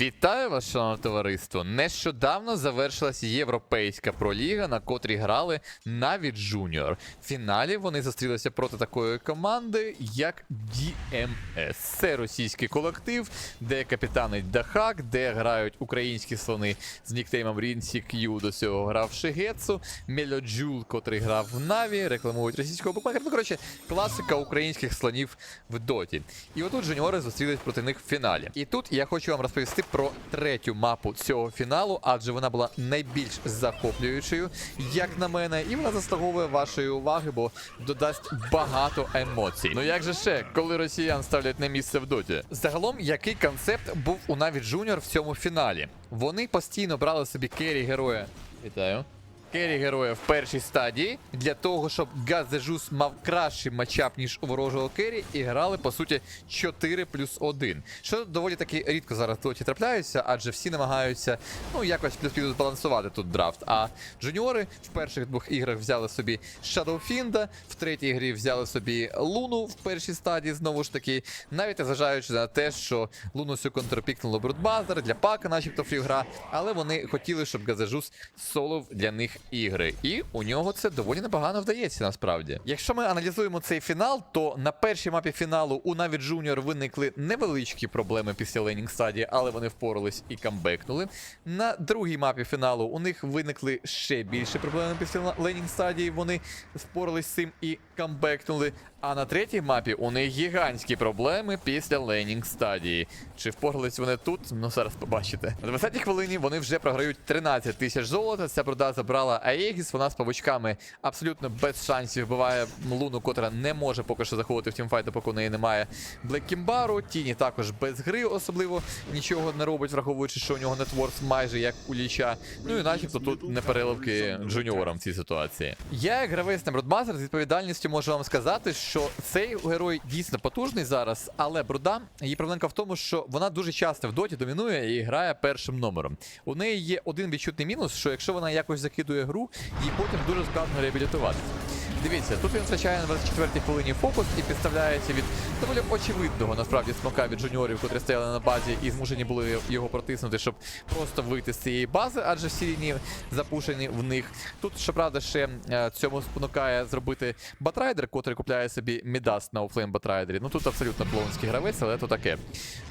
Вітаю вас, шановне товариство! Нещодавно завершилася європейська проліга, на котрій грали навіть Junior. В фіналі вони зустрілися проти такої команди, як DMS. Це російський колектив, де капітанить Дахак, де грають українські слони з нікнеймом Рінсі К'ю. До цього грав Шигецу, Мельоджул, котрий грав в Наві, рекламують російського букмекера. Ну, коротше, класика українських слонів в доті. І отут жуніори зустрілись проти них в фіналі. І тут я хочу вам розповісти про третю мапу цього фіналу, адже вона була найбільш захоплюючою, як на мене, і вона заслуговує вашої уваги, бо додасть багато емоцій. Ну як же ще, коли росіян ставлять на місце в доті? Загалом, який концепт був у Наві Junior в цьому фіналі? Вони постійно брали собі керрі героя. Вітаю. Керрі героя в першій стадії для того, щоб Газежус мав кращий матчап, ніж у ворожого керрі, і грали, по суті, 4 плюс 1. Що доволі таки рідко зараз в доті трапляється, адже всі намагаються ну якось плюс-плюс збалансувати тут драфт. А джуніори в перших двох іграх взяли собі Shadowfiend, в третій грі взяли собі Луну в першій стадії, знову ж таки, навіть незважаючи на те, що Луну цю контрпікнуло Брудбазер, для пака, начебто фрігра, але вони хотіли, щоб Газежус солов для них ігри. І у нього це доволі непогано вдається насправді. Якщо ми аналізуємо цей фінал, то на першій мапі фіналу у Наві Джуніор виникли невеличкі проблеми після Ленінг стадії, але вони впорались і камбекнули. На другій мапі фіналу у них виникли ще більше проблеми після Ленінг стадії. Вони впорались з цим і камбекнули. А на третій мапі у них гігантські проблеми після лейнінг стадії. Чи впорались вони тут? Ну зараз побачите. На 20-й хвилині вони вже програють 13 тисяч золота. Ця бруда забрала Аегіс. Вона з павучками абсолютно без шансів вбиває Луну, котра не може поки що заходити в тімфайт, поки у неї немає Блеккімбару. Тіні також без гри особливо нічого не робить, враховуючи, що у нього нетворс майже як у Ліча. Ну і начебто тут не переливки джуніорам в цій ситуації. Я, як гравець на Бродмастер, з відповідальністю можу вам сказати, що цей герой дійсно потужний зараз, але Бруда, її проблемка в тому, що вона дуже часто в доті домінує і грає першим номером. У неї є один відчутний мінус, що якщо вона якось закидує гру, їй потім дуже складно реабілітуватися. Дивіться, тут він втрачає на 24-й хвилині фокус і підставляється від доволі очевидного насправді смака від жуніорів, котрі стояли на базі і змушені були його протиснути, щоб просто вийти з цієї бази, адже всі лінії запушені в них. Тут, щоправда, ще е, цьому спонукає зробити батрайдер, котрий купляє собі Мідас на офлейн батрайдері. Ну тут абсолютно клоунський гравець, але то таке.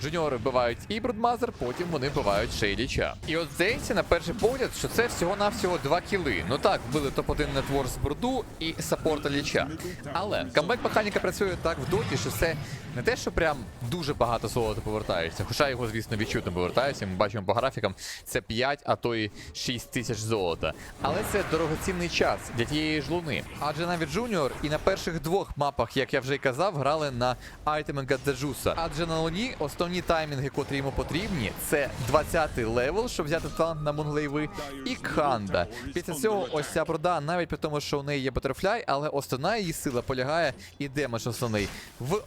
Жуніори вбивають і Брудмазер, потім вони вбивають Ліча. І от здається, на перший погляд, що це всього-навсього два кіли. Ну так, вбили топ-1 нетвор з Бруду і саппорта Ліча. Але камбек механіка працює так в доті, що це не те, що прям дуже багато золота повертається. Хоча його, звісно, відчутно повертається. Ми бачимо по графікам, це 5, а то і 6 тисяч золота. Але це дорогоцінний час для тієї ж луни. Адже навіть Junior і на перших двох мапах, як я вже й казав, грали на айтеми Гадзеджуса. Адже на луні основні таймінги, котрі йому потрібні, це 20-й левел, щоб взяти талант на Мунглейви, і Кханда. Після цього ось ця прода, навіть при тому, що у неї є Батерфляй, але основна її сила полягає і демедж основний в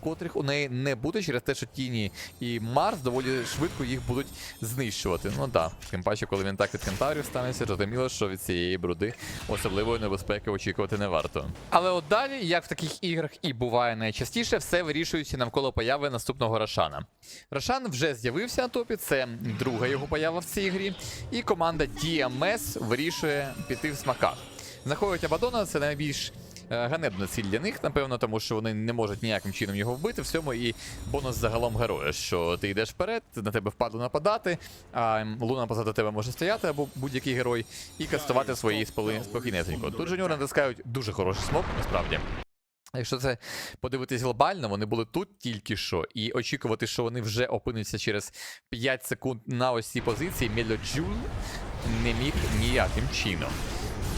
котрих у неї не буде через те, що Тіні і Марс доволі швидко їх будуть знищувати. Ну так, тим паче, коли він так від кентаврів станеться, зрозуміло, що від цієї бруди особливої небезпеки очікувати не варто. Але от далі, як в таких іграх і буває найчастіше, все вирішується навколо появи наступного Рошана. Рошан вже з'явився на топі, це друга його поява в цій грі, і команда DMS вирішує піти в смаках. Знаходять Абадона, це найбільш ганебна ціль для них, напевно, тому що вони не можуть ніяким чином його вбити. В цьому і бонус загалом героя, що ти йдеш вперед, на тебе впадло нападати, а луна позаду тебе може стояти або будь-який герой, і кастувати свої спали спокійнесенько. Тут жуніори натискають дуже хороший смок, насправді. Якщо це подивитись глобально, вони були тут тільки що, і очікувати, що вони вже опиняться через 5 секунд на ось цій позиції, Мельоджул не міг ніяким чином.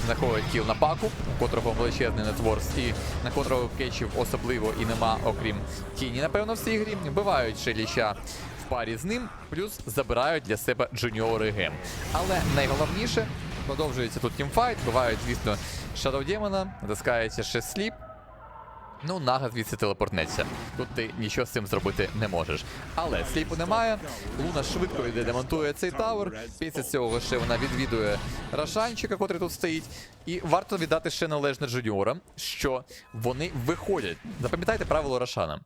Знаходить кіл на паку, у котрого величезний нетворс, і на котрого кетчів особливо і нема, окрім тіні, напевно, в цій грі. Вбивають Шеліща в парі з ним, плюс забирають для себе джуніори гем. Але найголовніше, продовжується тут тімфайт, бувають, звісно, Shadow Демона, натискається ще сліп. Ну, нага звідси телепортнеться. Тут ти нічого з цим зробити не можеш. Але сліпу немає. Луна швидко йде, демонтує цей тавер. Після цього ще вона відвідує Рашанчика, котрий тут стоїть. І варто віддати ще належне Джуніорам, що вони виходять. Запам'ятайте правило Рашана.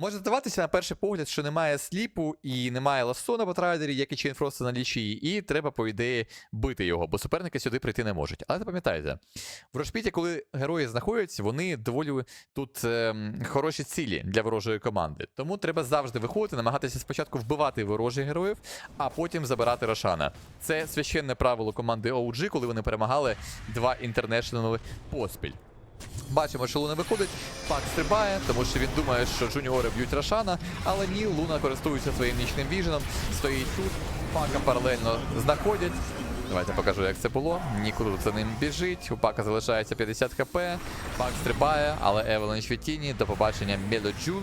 Може здаватися на перший погляд, що немає сліпу і немає ласо на батрайдері, як і Чейнфроста на лічі, і треба, по ідеї, бити його, бо суперники сюди прийти не можуть. Але пам'ятайте, в Рошпіті, коли герої знаходяться, вони доволі тут ем, хороші цілі для ворожої команди. Тому треба завжди виходити, намагатися спочатку вбивати ворожих героїв, а потім забирати Рошана. Це священне правило команди OG, коли вони перемагали два інтернешнли поспіль. Бачимо, що Луна виходить, пак стрибає, тому що він думає, що джуніори б'ють Рошана, але ні, Луна користується своїм нічним віженом, стоїть тут, пака паралельно знаходять. Давайте покажу, як це було. Нікуди за ним біжить. У пака залишається 50 хп. Пак стрибає, але Евелен Швітіні до побачення Мелоджул.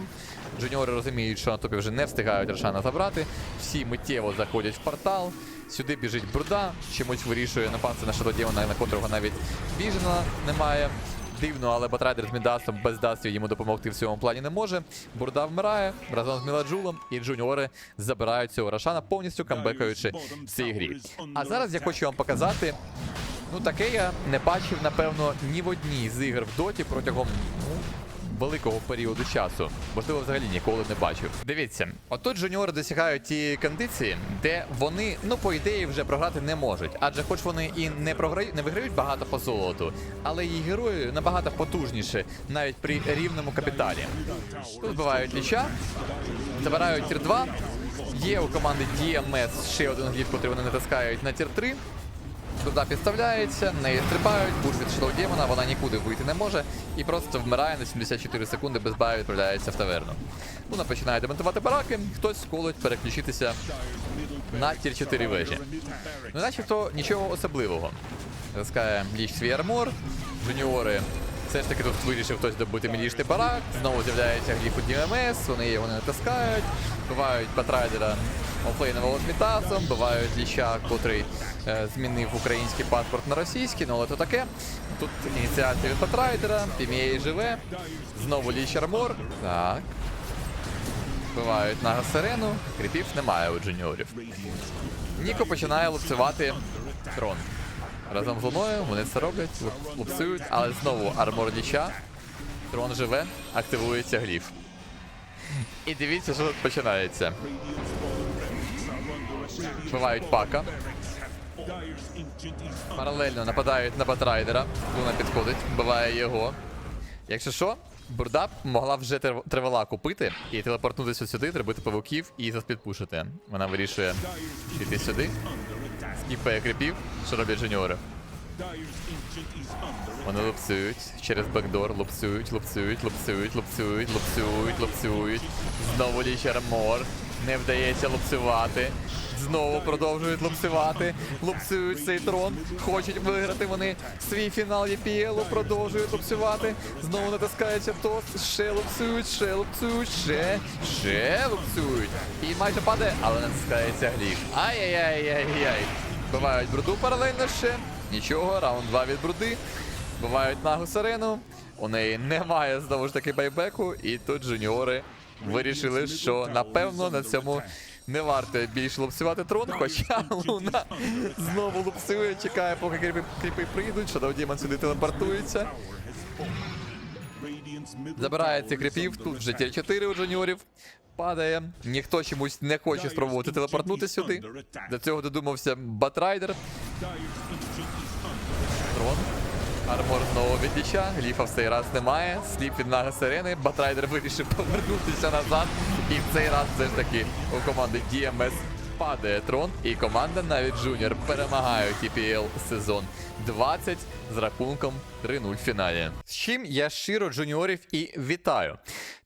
Джуніори розуміють, що на топі вже не встигають Рошана забрати. Всі миттєво заходять в портал. Сюди біжить Бруда, чимось вирішує напасти на Шадодємона, на котрого навіть біжена немає. Дивно, але Батрайдер з Мідастом без дастів йому допомогти в цьому плані не може. Бурда вмирає разом з Міладжулом, і джуніори забирають цього Рошана, повністю камбекаючи в цій грі. А зараз я хочу вам показати. Ну, таке я не бачив, напевно, ні в одній з ігор в доті протягом ну, великого періоду часу. Можливо, взагалі ніколи не бачив. Дивіться, отут жуніори досягають тієї кондиції, де вони, ну, по ідеї, вже програти не можуть. Адже хоч вони і не програють, не виграють багато по золоту, але її герої набагато потужніші, навіть при рівному капіталі. Тут вбивають ліча, забирають тір 2. Є у команди DMS ще один гліф, який вони натискають на тір 3. Туди підставляється, неї стрибають, буш від Shadow Демона, вона нікуди вийти не може і просто вмирає на 74 секунди без баю відправляється в таверну. Вона починає демонтувати бараки, хтось сколить переключитися на тір 4 вежі. Ну, начебто нічого особливого. Таскає ліч свій армор, жуніори. Все ж таки тут вирішив хтось добути мілішний барак, знову з'являється гліф у DMS, вони його не натискають, бувають Батрайдера офлейнового з Мітасом, бувають ліща, котрий е, змінив український паспорт на російський, ну але то таке. Тут ініціація від Батрайдера, Пімєй живе, знову ліч армор. Так. Вбивають на сирену, кріпів немає у джуніорів. Ніко починає лупцювати трон. Разом з луною вони це роблять, луп- лупцюють, але знову армор ліча. Трон живе, активується гліф. І дивіться, що тут починається. Вбивають пака. Паралельно нападають на Батрайдера. Луна підходить, вбиває його. Якщо що, Бурда могла вже тривала купити і телепортнутися сюди, зробити павуків і заспідпушити. Вона вирішує піти сюди. Скіпає кріпів, що роблять жуніори. Вони лупцюють через бекдор, лупцюють, лупцюють, лупцюють, лупцюють, лупцюють, лупцюють. Знову ліч армор. Не вдається лупцювати. Знову продовжують лупцювати. Лупцюють цей трон. Хочуть виграти вони свій фінал ЄПЛ, продовжують лупцювати. Знову натискається тост. Ще лупцюють, ще лупцюють, ще, ще лупцюють. І майже падає, але натискається гліф. Ай-яй-яй-яй-яй. Бувають бруду паралельно ще. Нічого, раунд 2 від бруди. Бувають нагу сирену. У неї немає знову ж таки байбеку, і тут жуніори вирішили, що напевно на цьому не варто більше лупцювати трон, хоча луна знову лупцює, чекає, поки кріпи, кріпи прийдуть, Shadow Demon сюди телепортується. Забирає цих кріпів, тут вже тір 4 у жуніорів. Падає. Ніхто чомусь не хоче спробувати телепортнути сюди. До цього додумався Батрайдер. Трон. Армор знову від ліча, ліфа в цей раз немає. Сліп від нага. Батрайдер вирішив повернутися назад. І в цей раз все ж таки у команди DMS падає трон. І команда навіть Junior у TPL сезон 20 з рахунком 3-0 в фіналі. З чим я щиро джуніорів і вітаю.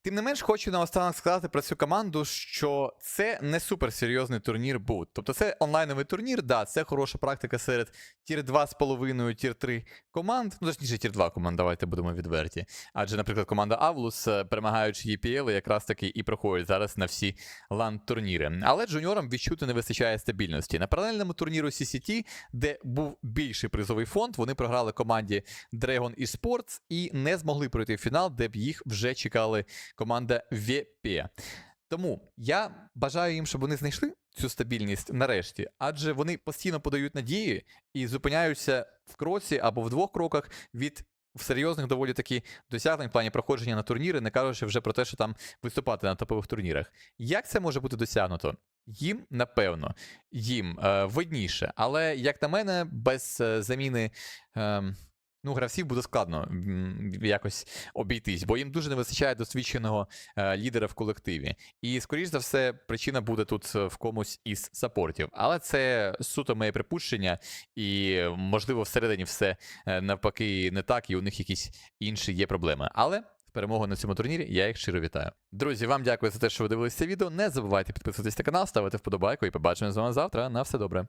Тим не менш, хочу наостанок сказати про цю команду, що це не суперсерйозний турнір був. Тобто це онлайновий турнір, да, це хороша практика серед тір 2,5, тір 3 команд. Ну, точніше, тір 2 команд, давайте будемо відверті. Адже, наприклад, команда Авлус, е, перемагаючи EPL, якраз таки і проходить зараз на всі лан-турніри. Але джуніорам відчути не вистачає стабільності. На паралельному турніру CCT, де був більший призовий фонд, вони програли команді Dragon Esports і не змогли пройти в фінал, де б їх вже чекали команда VP. Тому я бажаю їм, щоб вони знайшли цю стабільність нарешті, адже вони постійно подають надії і зупиняються в кроці або в двох кроках від в серйозних доволі таки досягнень в плані проходження на турніри, не кажучи вже про те, що там виступати на топових турнірах. Як це може бути досягнуто? Їм, напевно, їм е, видніше, але, як на мене, без е, заміни. Е, Ну, гравців буде складно якось обійтись, бо їм дуже не вистачає досвідченого е, лідера в колективі. І, скоріш за все, причина буде тут е, в комусь із саппортів. Але це суто моє припущення, і можливо, всередині все е, навпаки не так, і у них якісь інші є проблеми. Але з перемогою на цьому турнірі я їх щиро вітаю. Друзі, вам дякую за те, що ви дивилися це відео. Не забувайте підписуватись на канал, ставити вподобайку і побачимо з вами завтра. На все добре.